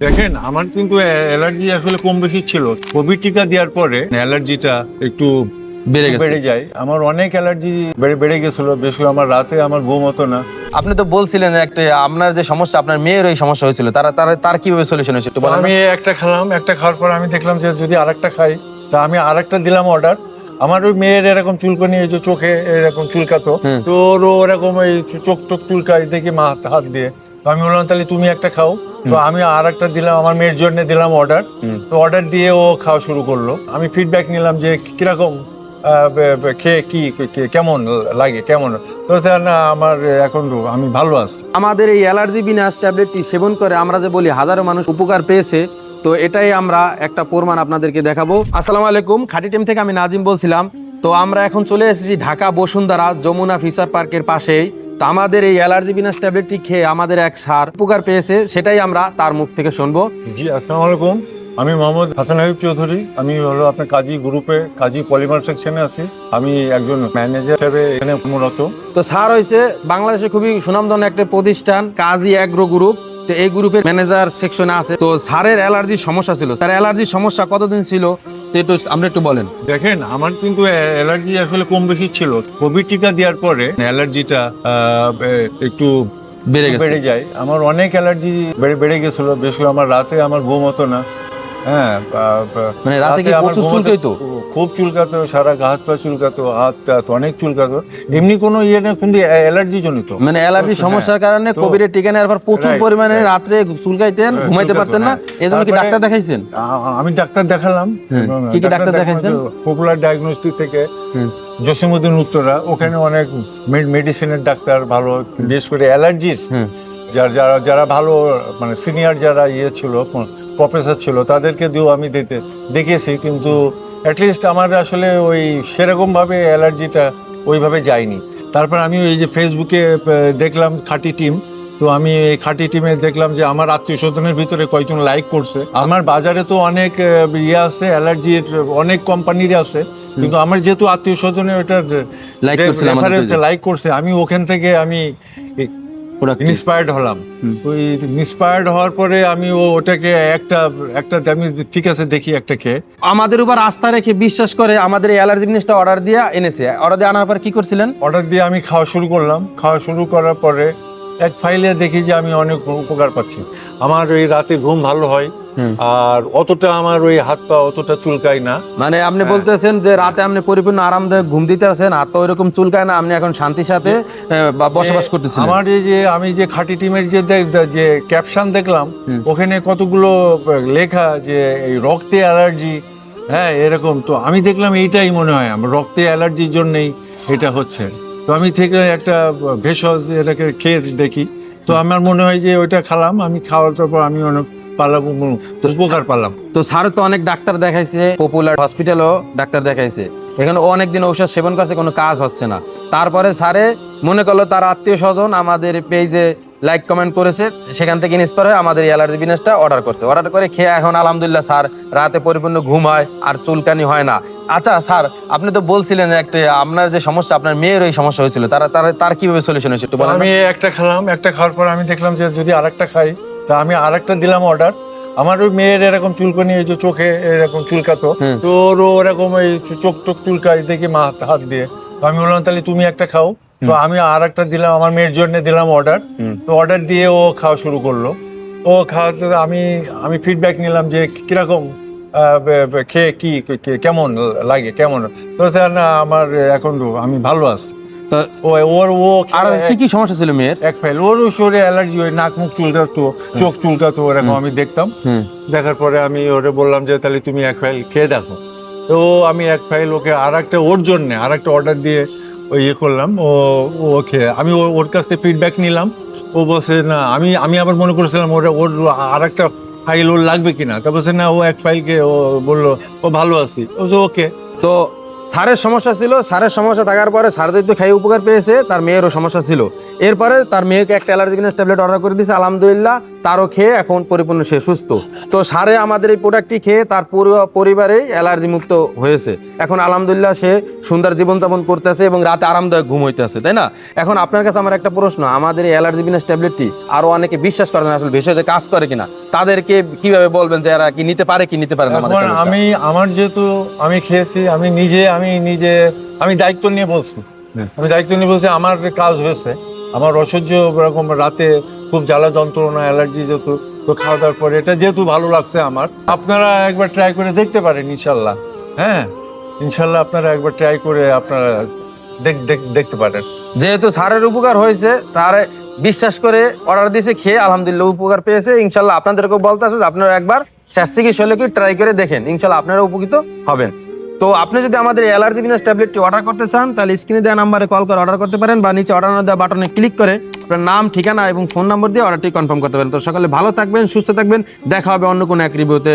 দেখেন আমার কিন্তু অ্যালার্জি আসলে কম বেশি ছিল। কোভিড টিকা দেওয়ার পরে অ্যালার্জিটা একটু বেড়ে গেছে বেড়ে যায়। আমার অনেক অ্যালার্জি বেড়ে বেড়ে গেছিল বেশি আমার রাতে আমার ঘুম হতো না। আপনি তো বলছিলেন একটা আপনার যে সমস্যা আপনার মেয়ের এই সমস্যা হয়েছিল। তারা তার তার কীভাবে সলিউশন হয়েছে একটু বলেন আমি একটা খেলাম একটা খাওয়ার পর আমি দেখলাম যে যদি আরেকটা খাই তা আমি আরেকটা দিলাম অর্ডার আমার ওই মেয়ের এরকম চুলকানি এই যে চোখে এরকম চুলকাতো। তো ওর ওরকম এই চোখ টোক চুলকাই দেখি মা হাত- হাত দিয়ে। তো আমি বললাম তাহলে তুমি একটা খাও। তো আমি আর একটা দিলাম আমার মেয়ের জন্য দিলাম অর্ডার তো অর্ডার দিয়ে ও খাওয়া শুরু করল। আমি ফিডব্যাক নিলাম যে কীরকম? খেয়ে কি কি- কেমন লাগে কেমন? তো স্যার না আমার এখন আমি ভালো আছি। আমাদের এই অ্যালার্জি বিনাশ ট্যাবলেটটি সেবন করে আমরা যে বলি হাজারো মানুষ উপকার পেয়েছে তো এটাই আমরা একটা প্রমাণ আপনাদেরকে দেখাবো। আসসালামু আলাইকুম খাটি টিম থেকে আমি নাজিম বলছিলাম। তো আমরা এখন চলে এসেছি ঢাকা বসুন্ধরা যমুনা ফিচার পার্কের পাশেই। তো আমাদের এই অ্যালার্জি বিনাশ ট্যাবলেটটি খেয়ে আমাদের এক সার উপকার পেয়েছে সেটাই আমরা তার মুখ থেকে শুনব। জি আসসালামু আলাইকুম। আমি মোহাম্মদ হাসান হাবিব চৌধুরী। আমি হলো আপনার কাজী গ্রুপে কাজী পলিমার সেকশনে আছি। আমি একজন ম্যানেজার হিসেবে এখানে মূলত তো স্যার হয়েছে বাংলাদেশে খুবই সুনামধন্য একটা প্রতিষ্ঠান কাজী অ্যাগ্রো গ্রুপ তো এই গ্রুপের ম্যানেজার সেকশনে আছে। তো স্যারের অ্যালার্জির সমস্যা ছিল। স্যার অ্যালার্জির সমস্যা কতদিন ছিল? তো একটু আমরা একটু বলেন। দেখেন আমার কিন্তু অ্যালার্জি আসলে কম বেশি ছিল। কোভিড টিকা দেওয়ার পরে অ্যালার্জিটা একটু বেড়ে বেড়ে যায়। আমার অনেক অ্যালার্জি বেড়ে বেড়ে গেছিল। বেশ আমার রাতে আমার ঘুম হতো না। হ্যাঁ মানে রাতে কি প্রচুর চুলকাইতো? খুব চুলকাতো সারা গা হাত পা চুলকাতো হাত অনেক চুলকাতো। এমনি কোনো ইয়ে না কিন্তু অ্যালার্জি জনিত। মানে অ্যালার্জির হ্যাঁ, সমস্যার কারণে কোভিডের টিকা নেওয়ার পর প্রচুর পরিমাণে রাত্রে চুলকাইতেন হ্যাঁ, ঘুমাইতে পারতেন না। হ্যাঁ। এই জন্য কি ডাক্তার দেখাইছেন? আমি ডাক্তার দেখালাম। কি কি ডাক্তার দেখাইছেন? পপুলার ডায়াগনস্টিক থেকে জসিমুদ্দিন উত্তরা ওখানে অনেক মেডিসিনের ডাক্তার ভালো বিশেষ করে অ্যালার্জির। যারা যারা ভালো মানে সিনিয়র যারা ইয়ে ছিল প্রফেসর ছিল তাদেরকে দিয়েও আমি দিতে দেখিয়েছি কিন্তু অ্যাটলিস্ট আমার আসলে ওই সেরকমভাবে অ্যালার্জিটা ওইভাবে যায়নি তারপর আমি ওই যে ফেসবুকে দেখলাম খাঁটি টিম তো আমি এই খাঁটি টিমে দেখলাম যে আমার আত্মীয় স্বজনের ভিতরে কয়েকজন লাইক করছে আমার বাজারে তো অনেক ইয়ে আছে অ্যালার্জির অনেক কোম্পানির আছে কিন্তু আমার যেহেতু আত্মীয় স্বজনের ওটা। লাইক করছে আমি ওখান থেকে আমি ইন্সপায়ার্ড হলাম। ওই ইন্সপায়ার্ড হওয়ার পরে আমি ও- ওটাকে একটা একটা আমি ঠিক আছে দেখি একটা খেয়ে আমাদের উপর আস্থা রেখে বিশ্বাস করে আমাদের এই অ্যালার্জি জিনিসটা অর্ডার দিয়ে এনেছে। অর্ডার দিয়ে আনার পর কি করছিলেন? অর্ডার দিয়ে আমি খাওয়া শুরু করলাম। খাওয়া শুরু করার পরে এক ফাইলে দেখি যে আমি অনেক উপকার পাচ্ছি। আমার ওই রাতে ঘুম ভালো হয়। আর অতটা আমার ওই হাত পা অতটা চুলকায় না। মানে আপনি হ্যাঁ। বলতেছেন যে রাতে আপনি পরিপূর্ণ আরামদায়ক ঘুম দিতে আছেন আর তো ওইরকম চুলকায় না আপনি এখন শান্তির সাথে বসবাস করতেছেন আমার এই যে আমি যে খাঁটি টিমের যে যে ক্যাপশন দেখলাম ওখানে কতগুলো লেখা যে এই রক্তে অ্যালার্জি হ্যাঁ এরকম। তো আমি দেখলাম এইটাই মনে হয় আমার রক্তে অ্যালার্জির জন্যই এটা হচ্ছে। তো আমি থেকে একটা ভেষজ এটাকে খেয়ে দেখি। তো আমার মনে হয় যে ওইটা খেলাম আমি খাওয়ার পর আমি অনেক পালাম উপকার পালাম তো স্যার তো অনেক ডাক্তার দেখাইছে পপুলার হসপিটালও ডাক্তার দেখাইছে। এখানে অনেক দিন ঔষধ সেবন করছে কোনো কাজ হচ্ছে না। তারপরে স্যারে মনে করল তার আত্মীয় স্বজন আমাদের পেজে লাইক কমেন্ট করেছে সেখান থেকে ইন্সপায়ার হয়ে আমাদের এই অ্যালার্জি বিনেসটা অর্ডার করছে। অর্ডার করে খেয়ে এখন আলহামদুলিল্লাহ স্যার রাতে পরিপূর্ণ ঘুম হয় আর চুলকানি হয় না। আচ্ছা স্যার আপনি তো বলছিলেন একটা আপনার যে সমস্যা আপনার মেয়ের এই সমস্যা হয়েছিল। তারা তার তার কীভাবে সলিউশন হয়েছে একটু বলেন আমি একটা খেলাম একটা খাওয়ার পর আমি দেখলাম যে যদি আরেকটা খাই তা আমি আর একটা দিলাম অর্ডার আমার ওই মেয়ের এরকম চুলকানি এই যে চোখে এরকম চুলকাতো তো ওর ওরকম এই চো- চোখ টোক চুলকাই দেখি মা হাত- হাত দিয়ে। তো আমি বললাম তাহলে তুমি একটা খাও। তো আমি আর একটা দিলাম আমার মেয়ের জন্য দিলাম অর্ডার তো অর্ডার দিয়ে ও খাওয়া শুরু করল। ও খাওয়াতে আমি আমি ফিডব্যাক নিলাম যে কীরকম খেয়ে কি কি- কেমন লাগে কেমন? তো স্যার না আমার এখন আমি ভালো আছি। তো ও ওর ও আর কি কি সমস্যা ছিল মেয়ের? এক ফাইল ওর শরীরে অ্যালার্জি হয় নাক মুখ চুলকাতো চোখ চুলকাতো এরকম আমি দেখতাম। দেখার পরে আমি ওরে বললাম যে তাহলে তুমি এক ফাইল খেয়ে দেখো। তো আমি এক ফাইল ওকে আর একটা ওর জন্যে আর একটা অর্ডার দিয়ে ওই ইয়ে করলাম ও ও খেয়ে। আমি ও- ওর কাছ থেকে ফিডব্যাক নিলাম। ও বলছে না আমি আমি আবার মনে করেছিলাম ওটা ওর আর একটা ফাইল ওর লাগবে কিনা? তা বলছে না ও এক ফাইলকে ও বলল ও ভালো আছি। ও ওকে। তো স্যারের সমস্যা ছিল সারের সমস্যা থাকার পরে সার যেহেতু খাই উপকার পেয়েছে, তার মেয়েরও সমস্যা ছিল। এরপরে তার মেয়েকে একটা অ্যালার্জিকিনাস ট্যাবলেট অর্ডার করে দিয়েছে আলহামদুলিল্লাহ। তারও খেয়ে এখন পরিপূর্ণ সে সুস্থ। তো সারে আমাদের এই প্রোডাক্টটি খেয়ে তার পুরো পরিবারেই অ্যালার্জি মুক্ত হয়েছে। এখন আলহামদুলিল্লাহ সে সুন্দর জীবনযাপন করতেছে এবং রাতে আরামদায়ক ঘুম হইতেছে তাই না? এখন আপনার কাছে আমার একটা প্রশ্ন আমাদের এই অ্যালার্জি বিনাশ ট্যাবলেটটি আরও অনেকে বিশ্বাস করে না আসলে ভেষজে কাজ করে কিনা? তাদেরকে কীভাবে বলবেন যে এরা কি নিতে পারে কি নিতে পারে না? আমি আমার যেহেতু আমি খেয়েছি আমি নিজে আমি নিজে আমি দায়িত্ব নিয়ে বলছি। আমি দায়িত্ব নিয়ে বলছি আমার কাজ হয়েছে। আমার অসহ্য এরকম রাতে খুব জ্বালা যন্ত্রণা, অ্যালার্জি যেহেতু, তো খাওয়া দাওয়ার পরে এটা যেহেতু ভালো লাগছে আমার, আপনারা একবার ট্রাই করে দেখতে পারেন ইনশাল্লাহ। হ্যাঁ ইনশাল্লাহ আপনারা একবার ট্রাই করে আপনারা দেখ- দেখ- দেখতে পারেন। যেহেতু সারের উপকার হয়েছে, তার বিশ্বাস করে অর্ডার দিয়েছে, খেয়ে আলহামদুলিল্লাহ উপকার পেয়েছে, ইনশাল্লাহ আপনাদেরকেও বলতে আছে আপনারা একবার শেষ চিকিৎসা ট্রাই করে দেখেন, ইনশাল্লাহ আপনারা উপকৃত হবেন। তো আপনি যদি আমাদের অ্যালার্জি বিনাশ ট্যাবলেটটি অর্ডার করতে চান, তাহলে স্ক্রিনে দেওয়া নাম্বারে কল করে অর্ডার করতে পারেন বা নিচে অর্ডার দেওয়া বাটনে ক্লিক করে আপনার নাম, ঠিকানা এবং ফোন নম্বর দিয়ে অর্ডারটি কনফার্ম করতে পারেন। তো সকালে ভালো থাকবেন, সুস্থ থাকবেন। দেখা হবে অন্য কোনো এক রিভিউতে।